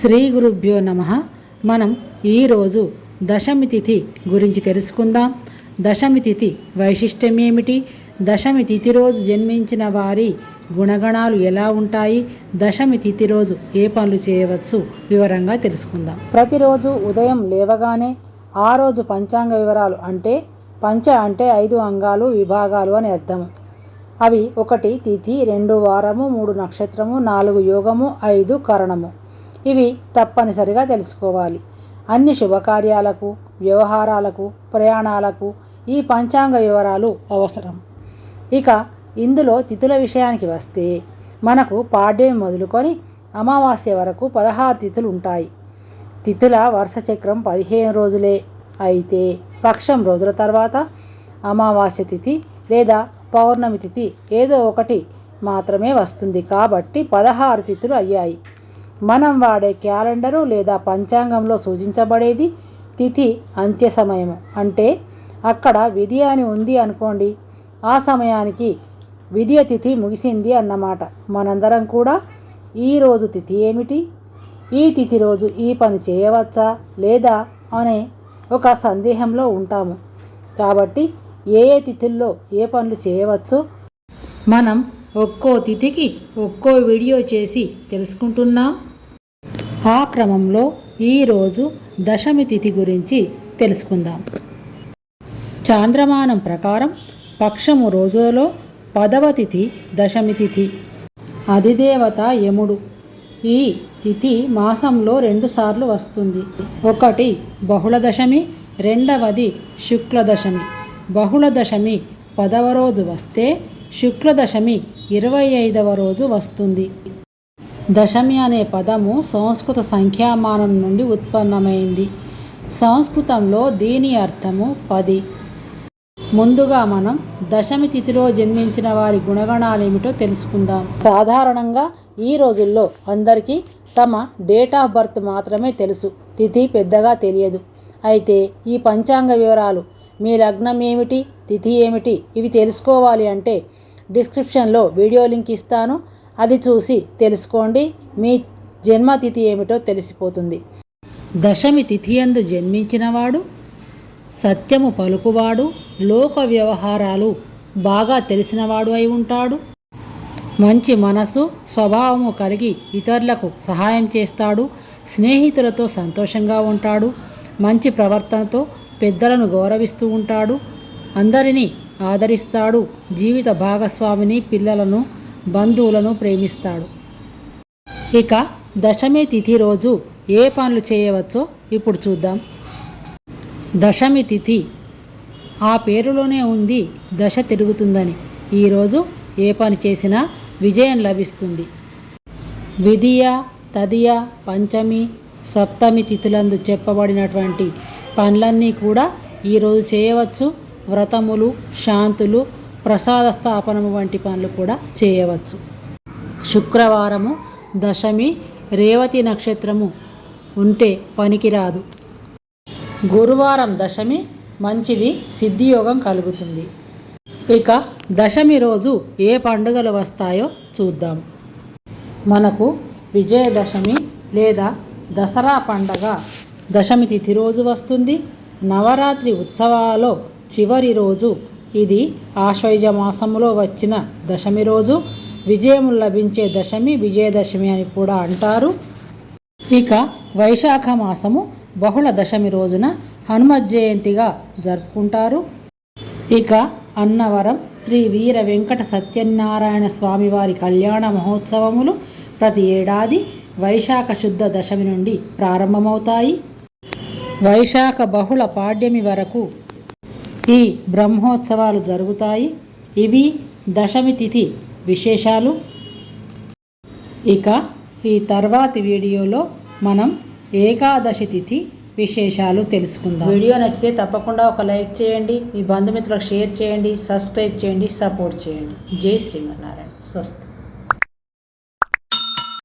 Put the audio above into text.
శ్రీ గురుభ్యో నమ. మనం ఈరోజు దశమి తిథి గురించి తెలుసుకుందాం. దశమి తిథి వైశిష్టం ఏమిటి దశమి తిథి రోజు జన్మించిన వారి గుణగణాలు ఎలా ఉంటాయి? దశమి తిథి రోజు ఏ పనులు చేయవచ్చు? వివరంగా తెలుసుకుందాం. ప్రతిరోజు ఉదయం లేవగానే ఆ రోజు పంచాంగ వివరాలు అంటే పంచ అంటే ఐదు అంగాలు విభాగాలు అని అర్థం. అవి ఒకటి తిథి రెండు వారము మూడు నక్షత్రము నాలుగు యోగము ఐదు కరణము. ఇవి తప్పనిసరిగా తెలుసుకోవాలి. అన్ని శుభకార్యాలకు వ్యవహారాలకు ప్రయాణాలకు ఈ పంచాంగ వివరాలు అవసరం. ఇక ఇందులో తిథుల విషయానికి వస్తే మనకు పాడ్యం మొదలుకొని అమావాస్య వరకు పదహారు తిథులు ఉంటాయి. తిథుల వరుస చక్రం పదిహేను రోజులే. అయితే పక్షం రోజుల తర్వాత అమావాస్య తిథి లేదా పౌర్ణమి తిథి ఏదో ఒకటి మాత్రమే వస్తుంది కాబట్టి పదహారు తిథులు అయ్యాయి. మనం వాడే క్యాలెండరు లేదా పంచాంగంలో సూచించబడేది తిథి అంత్య సమయము. అంటే అక్కడ విధి అని ఉంది అనుకోండి. ఆ సమయానికి విధియ తిథి ముగిసింది అన్నమాట. మనందరం కూడా ఈరోజు తిథి ఏమిటి? ఈ తిథి రోజు ఈ పని చేయవచ్చా? లేదా? అనే ఒక సందేహంలో ఉంటాము. కాబట్టి ఏ ఏ తిథుల్లో ఏ పనులు చేయవచ్చో మనం ఒక్కో తిథికి ఒక్కో వీడియో చేసి తెలుసుకుంటున్నాం. ఆ క్రమంలో ఈరోజు దశమి తిథి గురించి తెలుసుకుందాం. చాంద్రమానం ప్రకారం పక్షము రోజులో పదవ తిథి దశమి తిథి. అధిదేవత యముడు. ఈ తిథి మాసంలో రెండుసార్లు వస్తుంది. ఒకటి బహుళ దశమి రెండవది శుక్ల దశమి బహుళ దశమి పదవ రోజు వస్తే శుక్ల దశమి ఇరవై ఐదవ రోజు వస్తుంది. దశమి అనే పదము సంస్కృత సంఖ్యామానం నుండి ఉత్పన్నమైంది. సంస్కృతంలో దీని అర్థము పది. ముందుగా మనం దశమి తిథిలో జన్మించిన వారి గుణగణాలు ఏమిటో తెలుసుకుందాం. సాధారణంగా ఈ రోజుల్లో అందరికీ తమ డేట్ ఆఫ్ బర్త్ మాత్రమే తెలుసు. తిథి పెద్దగా తెలియదు. అయితే ఈ పంచాంగ వివరాలు మీ లగ్నం ఏమిటి తిథి ఏమిటి ఇవి తెలుసుకోవాలి అంటే డిస్క్రిప్షన్లో వీడియో లింక్ ఇస్తాను. అది చూసి తెలుసుకోండి మీ జన్మతిథి ఏమిటో తెలిసిపోతుంది. దశమి తిథియందు జన్మించినవాడు సత్యము పలుకువాడు లోక వ్యవహారాలు బాగా తెలిసినవాడు అయి ఉంటాడు. మంచి మనసు స్వభావము కలిగి ఇతరులకు సహాయం చేస్తాడు స్నేహితులతో సంతోషంగా ఉంటాడు మంచి ప్రవర్తనతో పెద్దలను గౌరవిస్తూ ఉంటాడు అందరినీ ఆదరిస్తాడు జీవిత భాగస్వామిని పిల్లలను బంధువులను ప్రేమిస్తాడు. ఇక దశమి తిథి రోజు ఏ పనులు చేయవచ్చో ఇప్పుడు చూద్దాం. దశమి తిథి. ఆ పేరులోనే ఉంది దశ తిరుగుతుందని. ఈరోజు ఏ పని చేసినా విజయం లభిస్తుంది. విధియ తదియ పంచమి సప్తమి తిథులందు చెప్పబడినటువంటి పనులన్నీ కూడా ఈరోజు చేయవచ్చు. వ్రతములు శాంతులు ప్రసాద స్థాపనము వంటి పనులు కూడా చేయవచ్చు. శుక్రవారము దశమి రేవతి నక్షత్రము ఉంటే పనికిరాదు గురువారం దశమి మంచిది సిద్ధియోగం కలుగుతుంది. ఇక దశమి రోజు ఏ పండుగలు వస్తాయో చూద్దాం. మనకు విజయదశమి లేదా దసరా పండగ దశమి తిథి రోజు వస్తుంది. నవరాత్రి ఉత్సవాలలో చివరి రోజు ఇది ఆశ్వయుజ మాసంలో వచ్చిన దశమి రోజు. విజయం లభించే దశమి విజయదశమి అని కూడా అంటారు. ఇక వైశాఖ మాసము బహుళ దశమి రోజున హనుమ జయంతిగా జరుపుకుంటారు. ఇక అన్నవరం శ్రీ వీర వెంకట సత్యనారాయణ స్వామివారి కళ్యాణ మహోత్సవములు ప్రతి ఏడాది వైశాఖ శుద్ధ దశమి నుండి ప్రారంభమవుతాయి. వైశాఖ బహుళ పాడ్యమి వరకు ఈ బ్రహ్మోత్సవాలు జరుగుతాయి. ఇవి దశమి తిథి విశేషాలు. ఇక ఈ తర్వాతి వీడియోలో మనం ఏకాదశి తిథి విశేషాలు తెలుసుకుందాం. వీడియో నచ్చితే తప్పకుండా ఒక లైక్ చేయండి. మీ బంధుమిత్రులకు షేర్ చేయండి. సబ్స్క్రైబ్ చేయండి. సపోర్ట్ చేయండి. జై శ్రీమన్నారాయణ. స్వస్తి.